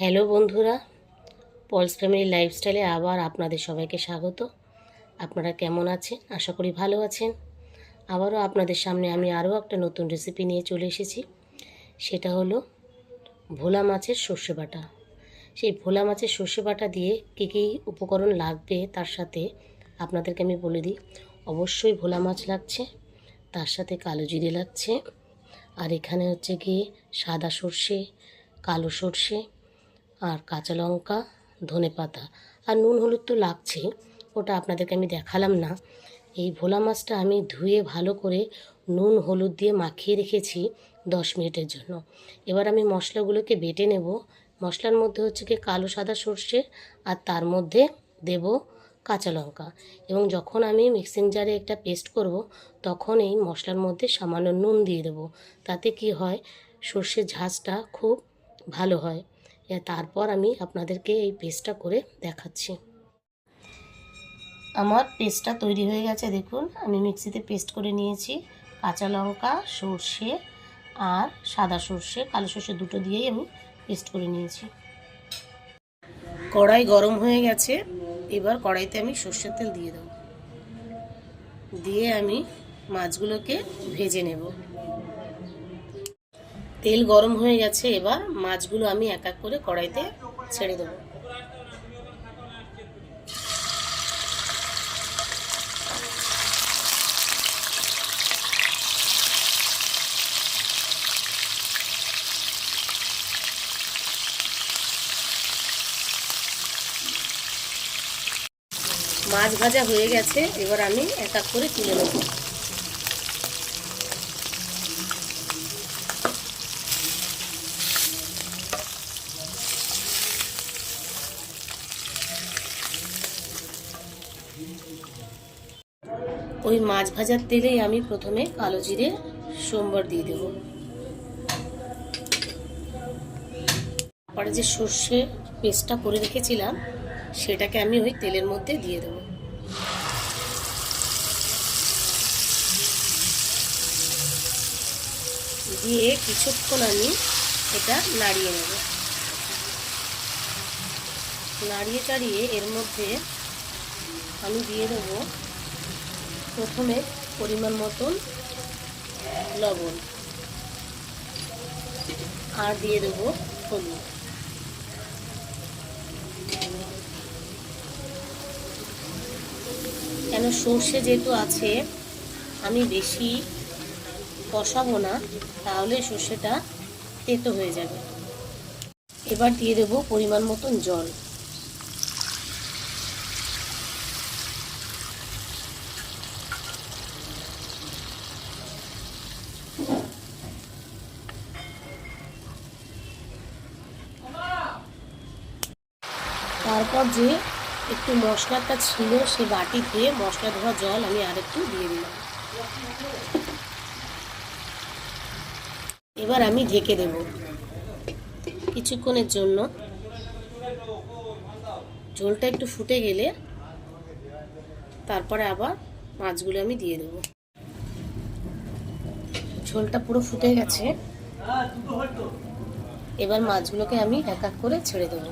Hello বন্ধুরা Paul's family লাইফস্টাইলে আবার আপনাদের সবাইকে স্বাগত। আপনারা কেমন আছেন? আশা করি ভালো আছেন। আবারও আপনাদের সামনে আমি আরও একটা নতুন রেসিপি নিয়ে চলে এসেছি। সেটা হলো ভোলা মাছের সর্ষে বাটা। সেই ভোলা মাছের সর্ষে বাটা দিয়ে কী কী উপকরণ লাগবে তার সাথে আপনাদেরকে আমি বলে দিই। অবশ্যই ভোলা মাছ লাগছে, তার সাথে কালো জিরে লাগছে, আর এখানে হচ্ছে গিয়ে সাদা সর্ষে, কালো সর্ষে আর কাঁচা লঙ্কা, ধনে পাতা আর নুন হলুদ তো লাগছে, ওটা আপনাদেরকে আমি দেখালাম না। এই ভোলা মাছটা আমি ধুয়ে ভালো করে নুন হলুদ দিয়ে মাখিয়ে রেখেছি দশ মিনিটের জন্য। এবার আমি মশলাগুলোকে বেটে নেব। মশলার মধ্যে হচ্ছে কি কালো সাদা সর্ষে আর তার মধ্যে দেব কাঁচা লঙ্কা। এবং যখন আমি মিক্সিং জারে একটা পেস্ট করব, তখন এই মশলার মধ্যে সামান্য নুন দিয়ে দেবো। তাতে কি হয়, সর্ষের ঝাঁজটা খুব ভালো হয়। তারপর আমি আপনাদেরকে এই পেস্টটা করে দেখাচ্ছি। আমার পেস্টটা তৈরি হয়ে গেছে, দেখুন। আমি মিক্সিতে পেস্ট করে নিয়েছি কাঁচা লঙ্কা, সর্ষে আর সাদা সর্ষে, কালো সর্ষে দুটো দিয়েই আমি পেস্ট করে নিয়েছি। কড়াই গরম হয়ে গেছে, এবার কড়াইতে আমি সর্ষের তেল দিয়ে দেবো। দিয়ে আমি মাছগুলোকে ভেজে নেব। তেল গরম হয়ে গেছে, এবার মাছগুলো আমি এক এক করে কড়াইতে ছেড়ে দেবো। মাছ ভাজা হয়ে গেছে, এবার আমি এক এক করে তুলে নেব। ওই মাছ ভাজার তেলেই আমি প্রথমে কালো জিরে, সোমবার দিয়ে দেব। তারপরে যে সর্ষে পেস্টটা করে রেখেছিলাম, সেটাকে আমি ওই তেলের মধ্যে দিয়ে দেবো। দিয়ে কিছুক্ষণ আমি এটা নাড়িয়ে নেব। নাড়িয়ে চাড়িয়ে এর মধ্যে আমি দিয়ে দেবো প্রথমে পরিমাণ মতন লবণ। আর দিয়ে দেবো হলুদ। কেন সর্ষে যেহেতু আছে, আমি বেশি কষাবো না, তাহলে সর্ষেটা তেতো হয়ে যাবে। এবার দিয়ে দেবো পরিমাণ মতন জল। তারপর যে একটু মশলাটা ছিল সে বাটিতে মশলা ধোয়া জল আমি আরেকটু দিয়ে দিলাম। এবার আমি ঢেকে দেব কিছুক্ষণের জন্য। ঝোলটা একটু ফুটে গেলে তারপরে আবার মাছগুলো আমি দিয়ে দেব। ঝোলটা পুরো ফুটে গেছে। এবার মাছগুলোকে আমি এক এক করে ছেড়ে দেবো।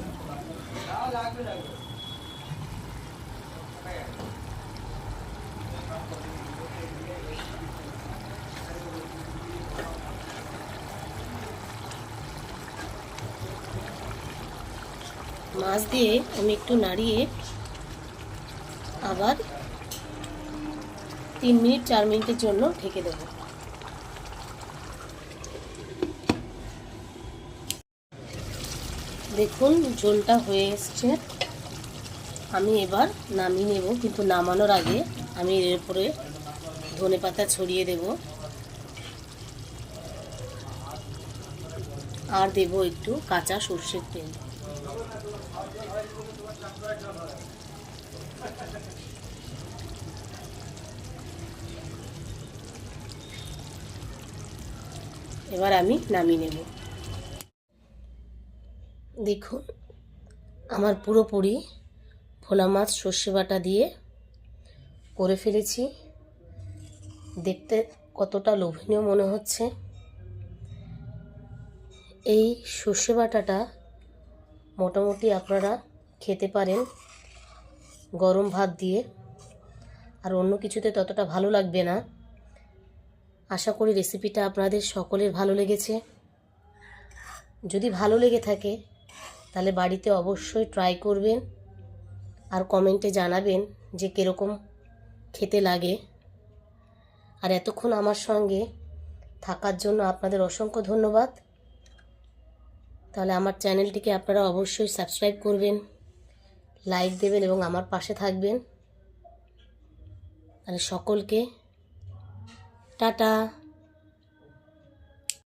মাছ দিয়ে আমি একটু নাড়িয়ে আবার তিন মিনিট চার মিনিটের জন্য ঢেকে দেব। দেখুন ঝোলটা হয়ে এসছে। আমি এবার নামিয়ে নেব, কিন্তু নামানোর আগে আমি এর উপরে ধনে পাতা ছড়িয়ে দেব। আর দেব একটু কাঁচা সর্ষের তেল। এবার আমি নামিয়ে নেব। দেখুন, আমার পুরোপুরি ভোলা মাছ সর্ষে বাটা দিয়ে করে ফেলেছি। দেখতে কতটা লোভনীয় মনে হচ্ছে। এই সর্ষে বাটাটা মোটামুটি আপনারা খেতে পারেন গরম ভাত দিয়ে। আর অন্য কিছুতে ততটা ভালো লাগবে না। আশা করি রেসিপিটা আপনাদের সকলের ভালো লেগেছে। যদি ভালো লেগে থাকে তাহলে বাড়িতে অবশ্যই ট্রাই করবেন আর কমেন্টে জানাবেন যে কীরকম খেতে লাগে। আর এতক্ষণ আমার সঙ্গে থাকার জন্য আপনাদের অসংখ্য ধন্যবাদ। তাহলে আমার চ্যানেলটিকে আপনারা অবশ্যই সাবস্ক্রাইব করবেন লাইক দেবেন এবং আমার পাশে থাকবেন। তাহলে সকলকে টাটা।